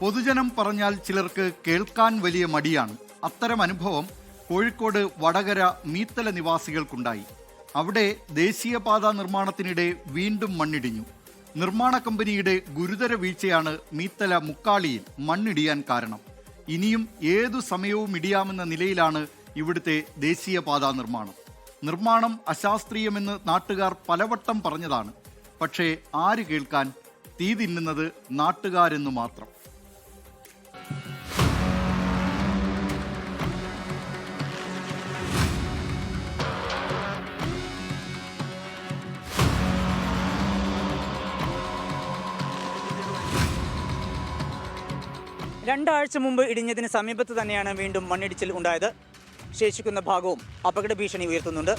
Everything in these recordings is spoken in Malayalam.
പൊതുജനം പറഞ്ഞാൽ ചിലർക്ക് കേൾക്കാൻ വലിയ മടിയാണ്. അത്തരം അനുഭവം കോഴിക്കോട് വടകര മീത്തല നിവാസികൾക്കുണ്ടായി. അവിടെ ദേശീയപാത നിർമ്മാണത്തിനിടെ വീണ്ടും മണ്ണിടിഞ്ഞു. നിർമ്മാണ കമ്പനിയുടെ ഗുരുതര വീഴ്ചയാണ് മീത്തല മുക്കാളിയിൽ മണ്ണിടിയാൻ കാരണം. ഇനിയും ഏതു സമയവും ഇടിയാമെന്ന നിലയിലാണ് ഇവിടുത്തെ ദേശീയപാത നിർമ്മാണം. നിർമ്മാണം അശാസ്ത്രീയമെന്ന് നാട്ടുകാർ പലവട്ടം പറഞ്ഞതാണ്. പക്ഷേ ആര് കേൾക്കാൻ? തീ തിന്നുന്നത് നാട്ടുകാരെന്നു മാത്രം. രണ്ടാഴ്ച മുമ്പ് ഇടിഞ്ഞതിന് സമീപത്ത് തന്നെയാണ് വീണ്ടും മണ്ണിടിച്ചിൽ ഉണ്ടായത്. ശേഷിക്കുന്ന ഭാഗവും അപകട ഭീഷണി ഉയർത്തുന്നുണ്ട്.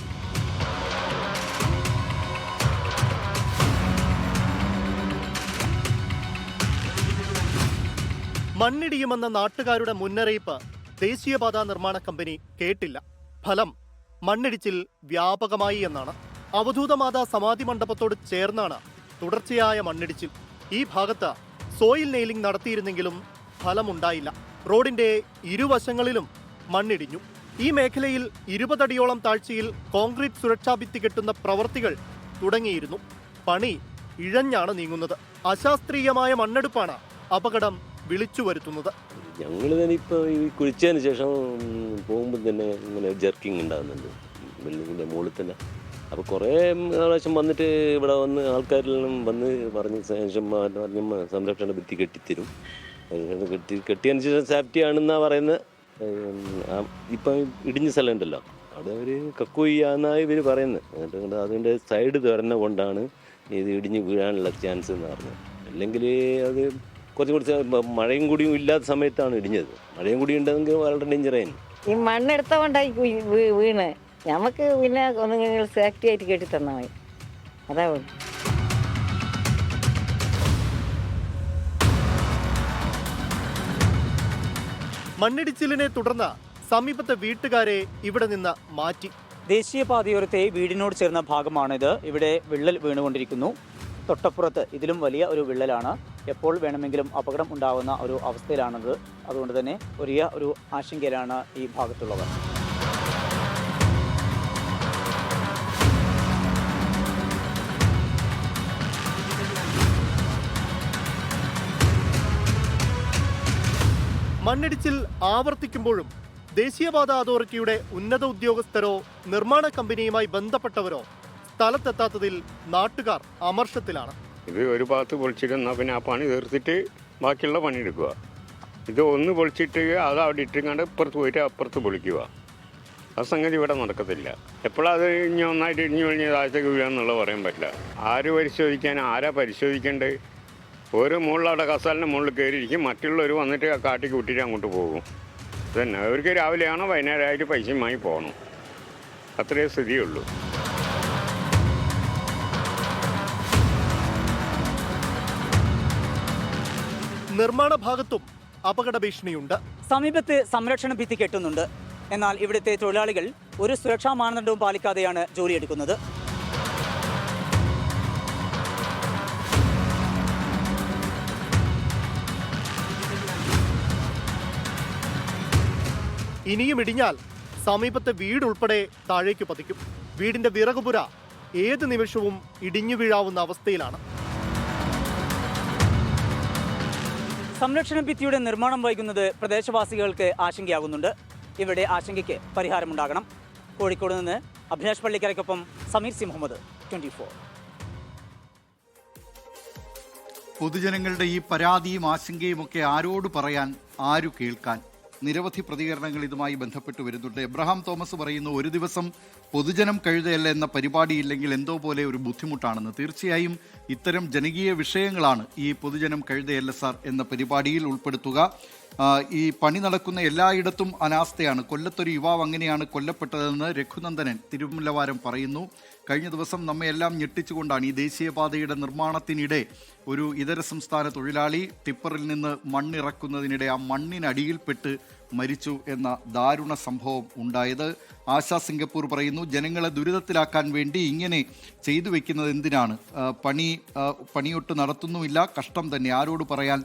മണ്ണിടിയുമെന്ന നാട്ടുകാരുടെ മുന്നറിയിപ്പ് ദേശീയപാതാ നിർമ്മാണ കമ്പനി കേട്ടില്ല. ഫലം മണ്ണിടിച്ചിൽ വ്യാപകമായി എന്നാണ്. അവധൂതമാത സമാധി മണ്ഡപത്തോട് ചേർന്നാണ് തുടർച്ചയായ മണ്ണിടിച്ചിൽ. ഈ ഭാഗത്ത് സോയിൽ നെയിലിംഗ് നടത്തിയിരുന്നെങ്കിലും ഫലമുണ്ടായില്ല. റോഡിന്റെ ഇരുവശങ്ങളിലും മണ്ണിടിഞ്ഞു. ഈ മേഖലയിൽ ഇരുപതടിയോളം താഴ്ചയിൽ കോൺക്രീറ്റ് സുരക്ഷാ ഭിത്തി കെട്ടുന്ന പ്രവർത്തികൾ തുടങ്ങിയിരുന്നു. പണി ഇഴഞ്ഞാണ് നീങ്ങുന്നത്. അശാസ്ത്രീയമായ മണ്ണെടുപ്പാണ് അപകടം വിളിച്ചു വരുത്തുന്നത്. ഞങ്ങൾ തന്നെ ഇപ്പോൾ ഈ കുഴിച്ചതിന് ശേഷം പോകുമ്പോൾ തന്നെ ഇങ്ങനെ ജർക്കിങ് ഉണ്ടാകുന്നുണ്ട്. ബിൽഡിങ്ങിന്റെ മുകളിൽ തന്നെ. അപ്പോൾ കുറേ പ്രാവശ്യം വന്നിട്ട് ഇവിടെ വന്ന് ആൾക്കാരെല്ലാം വന്ന് പറഞ്ഞ ശേഷം സംരക്ഷണ ഭിത്തി കെട്ടിത്തരും. കെട്ടി കെട്ടിയതിന് ശേഷം സേഫ്റ്റി ആണെന്നാണ് പറയുന്നത് ഇപ്പം ഇടിഞ്ഞ സ്ഥലം ഉണ്ടല്ലോ അവിടെ ഒരു കക്കുയ്യാന്നാണ് ഇവർ പറയുന്നത്. എന്നിട്ട് അതിന്റെ സൈഡ് തുറന്ന കൊണ്ടാണ് ഇത് ഇടിഞ്ഞ് വീഴാനുള്ള ചാൻസ് എന്ന് പറഞ്ഞത്. അല്ലെങ്കിൽ അത് കുറച്ചും കുറച്ച് മഴയും കൂടിയും ഇല്ലാത്ത സമയത്താണ് ഇടിഞ്ഞത്. മഴയും കൂടി ഉണ്ടെങ്കിൽ വളരെ ഡേഞ്ചർ ആയിരുന്നു. ഈ മണ്ണെടുത്ത കൊണ്ടായി വീണ്. നമുക്ക് പിന്നെ ഒന്നും സേഫ്റ്റി ആയിട്ട് കെട്ടി തന്നാൽ മതി. അതാ മണ്ണിടിച്ചിലിനെ തുടർന്ന് സമീപത്തെ വീട്ടുകാരെ ഇവിടെ നിന്ന് മാറ്റി. ദേശീയപാതയോരത്തെ വീടിനോട് ചേർന്ന ഭാഗമാണിത്. ഇവിടെ വിള്ളൽ വീണുകൊണ്ടിരിക്കുന്നു. തൊട്ടപ്പുറത്ത് ഇതിലും വലിയ ഒരു വിള്ളലാണ്. എപ്പോൾ വേണമെങ്കിലും അപകടം ഉണ്ടാകുന്ന ഒരു അവസ്ഥയിലാണത്. അതുകൊണ്ട് തന്നെ വലിയ ഒരു ആശങ്കയിലാണ് ഈ ഭാഗത്തുള്ളവർ. മണ്ണിടിച്ചിൽ ആവർത്തിക്കുമ്പോഴും ദേശീയപാത അതോറിറ്റിയുടെ ഉന്നത ഉദ്യോഗസ്ഥരോ നിർമ്മാണ കമ്പനിയുമായി ബന്ധപ്പെട്ടവരോ സ്ഥലത്തെത്താത്തതിൽ നാട്ടുകാർ അമർഷത്തിലാണ്. ഇത് ഒരു ഭാഗത്ത് പൊളിച്ചിരുന്നാൽ പിന്നെ ആ പണി തീർത്തിട്ട് ബാക്കിയുള്ള പണി എടുക്കുക. ഇത് ഒന്ന് പൊളിച്ചിട്ട് അത് അവിടെ ഇട്ടിങ്ങാണ്ട് ഇപ്പുറത്ത് പോയിട്ട് അപ്പുറത്ത് പൊളിക്കുക. ആ സംഗതി ഇവിടെ നടക്കത്തില്ല. എപ്പോഴത് ഇനി ഒന്നായിട്ട് ഇടിഞ്ഞു കഴിഞ്ഞ് താഴത്തേക്ക് വീഴാന്നുള്ളത് പറയാൻ പറ്റില്ല. ആര് പരിശോധിക്കാൻ ആരാ പരിശോധിക്കേണ്ടത്? ഓരോ മുകളിൽ അവിടെ കസാലിന്റെ മുകളിൽ കയറിയിരിക്കും. മറ്റുള്ളവർ വന്നിട്ട് കാട്ടിക്ക് വിട്ടിട്ട് അങ്ങോട്ട് പോകും. തന്നെ അവർക്ക് രാവിലെയാണോ വൈകുന്നേരമായിട്ട് പൈസയുമായി പോകണം അത്രേ സ്ഥിതിയുള്ളൂ. നിർമ്മാണ ഭാഗത്തും അപകട ഭീഷണിയുണ്ട് സമീപത്ത് സംരക്ഷണ ഭിത്തി കെട്ടുന്നുണ്ട്. എന്നാൽ ഇവിടുത്തെ തൊഴിലാളികൾ ഒരു സുരക്ഷാ മാനദണ്ഡവും പാലിക്കാതെയാണ് ജോലിയെടുക്കുന്നത്. ഇനിയും ഇടിഞ്ഞാൽ സമീപത്തെ വീടുൾപ്പെടെ താഴേക്ക് പതിക്കും. വീടിന്റെ വിറകുപുര ഏത് നിമിഷവും ഇടിഞ്ഞു വീഴാവുന്ന അവസ്ഥയിലാണ്. സംരക്ഷണ ഭിത്തിയുടെ നിർമ്മാണം വൈകുന്നത് പ്രദേശവാസികൾക്ക് ആശങ്കയാകുന്നുണ്ട്. ഇവിടെ ആശങ്കയ്ക്ക് പരിഹാരമുണ്ടാകണം. കോഴിക്കോട് നിന്ന് Abhilash പള്ളിക്കരയ്ക്കൊപ്പം Sameer C Muhammad twenty four. പൊതുജനങ്ങളുടെ ഈ പരാതിയും ആശങ്കയും ഒക്കെ ആരോട് പറയാൻ ആരു കേൾക്കാൻ? നിരവധി പ്രതികരണങ്ങൾ ഇതുമായി ബന്ധപ്പെട്ട് വരുന്നുണ്ട്. എബ്രഹാം തോമസ് പറയുന്നു ഒരു ദിവസം പൊതുജനം കഴുതയല്ല എന്ന പരിപാടിയില്ലെങ്കിൽ എന്തോ പോലെ ഒരു ബുദ്ധിമുട്ടാണെന്ന്. തീർച്ചയായും ഇത്തരം ജനകീയ വിഷയങ്ങളാണ് ഈ പൊതുജനം കഴുതയല്ല സാർ എന്ന പരിപാടിയിൽ ഉൾപ്പെടുത്തുക. ഈ പണി നടക്കുന്ന എല്ലായിടത്തും അനാസ്ഥയാണ്. കൊല്ലത്തൊരു യുവാവ് അങ്ങനെയാണ് കൊല്ലപ്പെട്ടതെന്ന് രഘുനന്ദനൻ തിരുവല്ലവാരം പറയുന്നു. കഴിഞ്ഞ ദിവസം നമ്മെ എല്ലാം ഞെട്ടിച്ചുകൊണ്ടാണ് ഈ ദേശീയപാതയുടെ നിർമ്മാണത്തിനിടെ ഒരു ഇതര സംസ്ഥാന തൊഴിലാളി ടിപ്പറിൽ നിന്ന് മണ്ണിറക്കുന്നതിനിടെ ആ മണ്ണിനടിയിൽപ്പെട്ട് മരിച്ചു എന്ന ദാരുണ സംഭവം ഉണ്ടായത്. ആശാ സിംഗപ്പൂർ പറയുന്നു ജനങ്ങളെ ദുരിതത്തിലാക്കാൻ വേണ്ടി ഇങ്ങനെ ചെയ്തു വെക്കുന്നത് എന്തിനാണ്? പണി പണിയൊട്ട് നടത്തുന്നുമില്ല. കഷ്ടം തന്നെ. ആരോട് പറയാൻ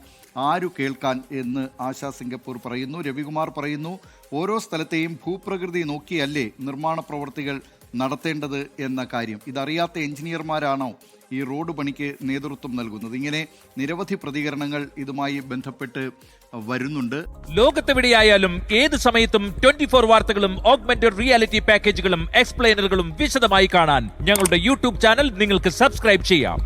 ആരു കേൾക്കാൻ എന്ന് ആശാ സിംഗപ്പൂർ പറയുന്നു. രവികുമാർ പറയുന്നു ഓരോ സ്ഥലത്തെയും ഭൂപ്രകൃതി നോക്കിയല്ലേ നിർമ്മാണ പ്രവർത്തികൾ നടത്തേണ്ടത് എന്ന കാര്യം. ഇതറിയാത്ത എഞ്ചിനീയർമാരാണോ ഈ റോഡ് പണിക്ക് നേതൃത്വം നൽകുന്നത്. ഇങ്ങനെ നിരവധി പ്രതികരണങ്ങൾ ഇതുമായി ബന്ധപ്പെട്ട് വരുന്നുണ്ട്. ലോകത്തെവിടെയായാലും ഏത് സമയത്തും ട്വന്റി ഫോർ വാർത്തകളും ഓഗ്മെന്റഡ് റിയാലിറ്റി പാക്കേജുകളും എക്സ്പ്ലെയിനറുകളും വിശദമായി കാണാൻ ഞങ്ങളുടെ യൂട്യൂബ് ചാനൽ നിങ്ങൾക്ക് സബ്സ്ക്രൈബ് ചെയ്യാം.